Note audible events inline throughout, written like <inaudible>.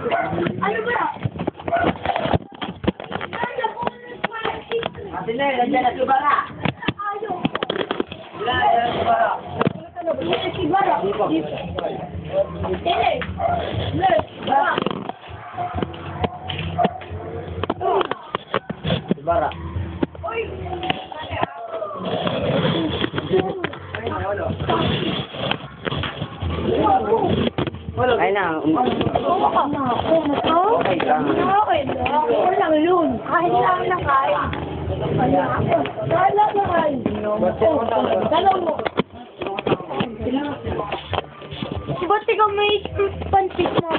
Ano ba? Ate Nel, nandiyan na si Bara. Ayaw. Wala, nandiyan na si Bara. Si Bara. Dili. Look. Bara. Si Bara. Uy. Ay na, um, Okay lang. Okay lang. Okay lang yun. Kahit lang na kain. Kahit lang na kain. Dalaw mo. Ba't ikaw may pansit mo?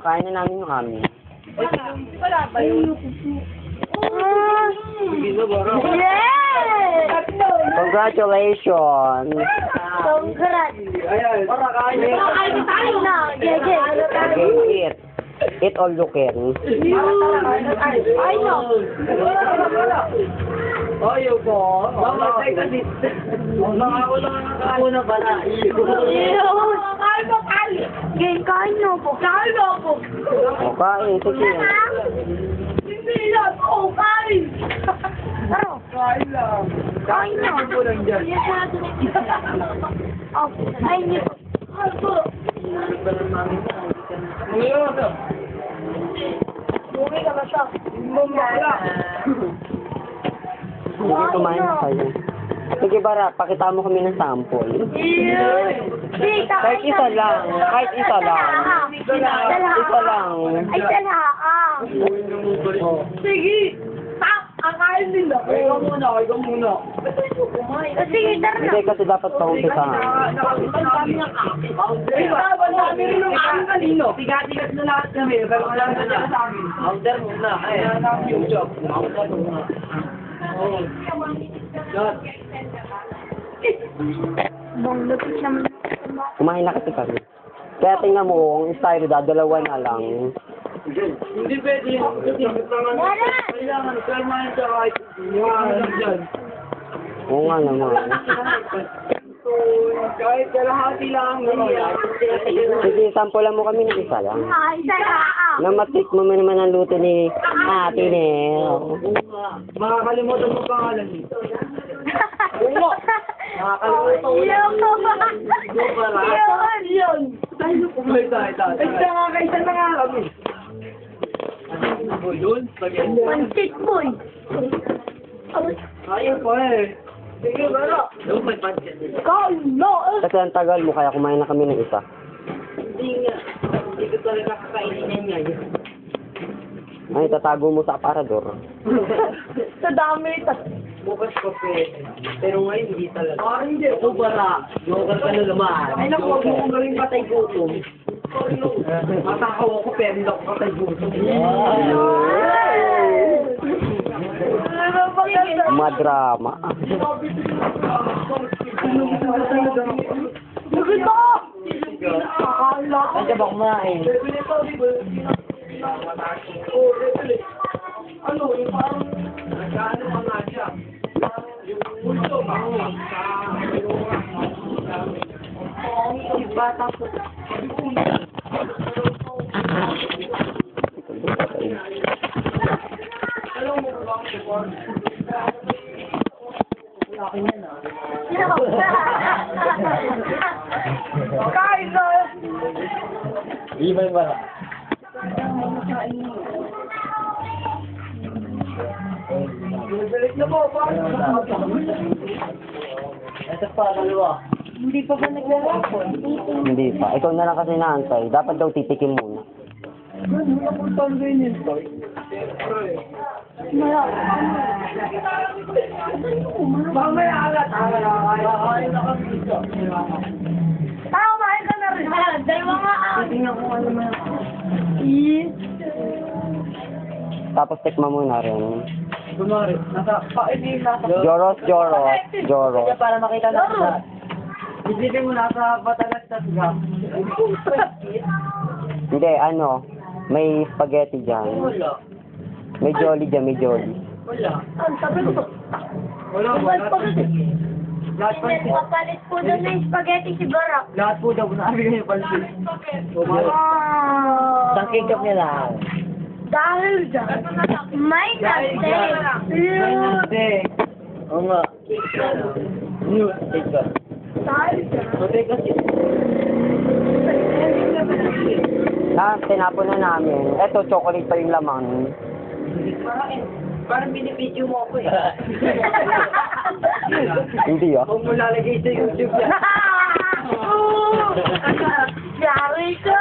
nakain na namin yung amin. Wala ba yun? Yes! Congratulations! Congrats! Ayan, para kain. Kakain tayo na. Jeje. Okay, eat. Eat all you can. Ay, no. Ayaw ko. Mamatay ka din. Ako lang ako na bala. Kain mo, kain. Game, kain mo po. Kain mo po. O, kain. Sige. Hindi yan. Oo, kain. Ano? Kain lang. Kain na. Kain po lang dyan. Oh, ay, hindi. Ay, po. Ngayon. Bumay ka ba siya? Mamala. Sige, kumain na kayo. Sige, Bara, pakita mo kami ng sample. Kahit isa lang. Kahit isa lang. Isa lang. Ay, salaang. Sige. Akain ako. Ikaw muna, ikaw muna. Sige, tara na. Hindi kasi dapat paumpisahan. Nakalimutan namin ang akin. Ay, bawal namin yung aking kanino. Tigat-tigat na lahat kami. Pero wala na dyan sa amin. Outer muna. Ay, namin yung job. Outer muna. Oo. Yan. Bong, lupit naman. Kumain na kasi kami. Kaya tingnan mo, ang styro da, dalawa na lang. Hindi pwede naman. Kailangan, permanent sa kahit ano dyan. Oo nga naman. So, kahit kalahati lang naman. Sige, sampulan mo kami ng isa lang. Ay, salaang. Na matik mo naman ang luto ni Ate Nel. Makakalimutan mo pangalan niyo. Oo. Nakakalimutan ko lang. Yun. Yun. Yun. Tayo po ba tayo tayo? Isa nga kaisa na yun? Spaghetti. Pansit boy. Ayaw po eh. Sige, baro. Yung may pancit. Kain na. Kasi ang tagal mo, kaya kumain na kami ng isa. Hindi nga. Hindi ko talaga kakainin niya yun. Ay, tatago mo sa aparador. Sa dami. Bukas ko pwede. Pero ngayon hindi talaga. Ah, hindi. Ako bara. Joker ka na naman. Ay, naku, huwag mo kong gawing patay gutom. Matakaw ako pero hindi ako patay gutom. Madrama. Ko. Nandiyan ba kumain? Ano, yung parang nagkano ka nga siya. Yung puso ba? Yung bata ko. Alam mo ba ang support? Laki niya na. Kain na. Iba ba? Balik na po, pa. Ito pa, dalawa. Hindi pa ba naglalakon? Hindi pa. Ikaw na lang kasi naantay. Dapat daw titikim muna. Wala po tanggay niyan, boy. Mamaya alat. Tao, kumain ka na rin. Dalawa nga. ah. Tingnan ko ano man. Tapos tikma mo na rin. Kunwari, nasa, pa, hindi nasa, Joros, Joros, Joros. Kaya para makita natin lahat. Isipin mo nasa Batangas na. Hindi, ano, may spaghetti dyan. Wala. May jolly dyan, may jolly. Wala. Ang sabi ko. Wala, wala. Lahat Hindi, pansin. papalit po ng spaghetti si Barak. Lahat po daw, sabi ko yung pansin. Ah. Isang kingkap niya. Dahil dyan, may Dahil kasi. dyan. Hindi. Oo nga. New kingkap. Dahil dyan. Na, tinapon na namin. Eto, chocolate pa yung laman. Parang, parang binibidyo mo ako eh. <laughs> Hindi ah. Huwag mo lalagay sa YouTube yan. <laughs> Yari ka!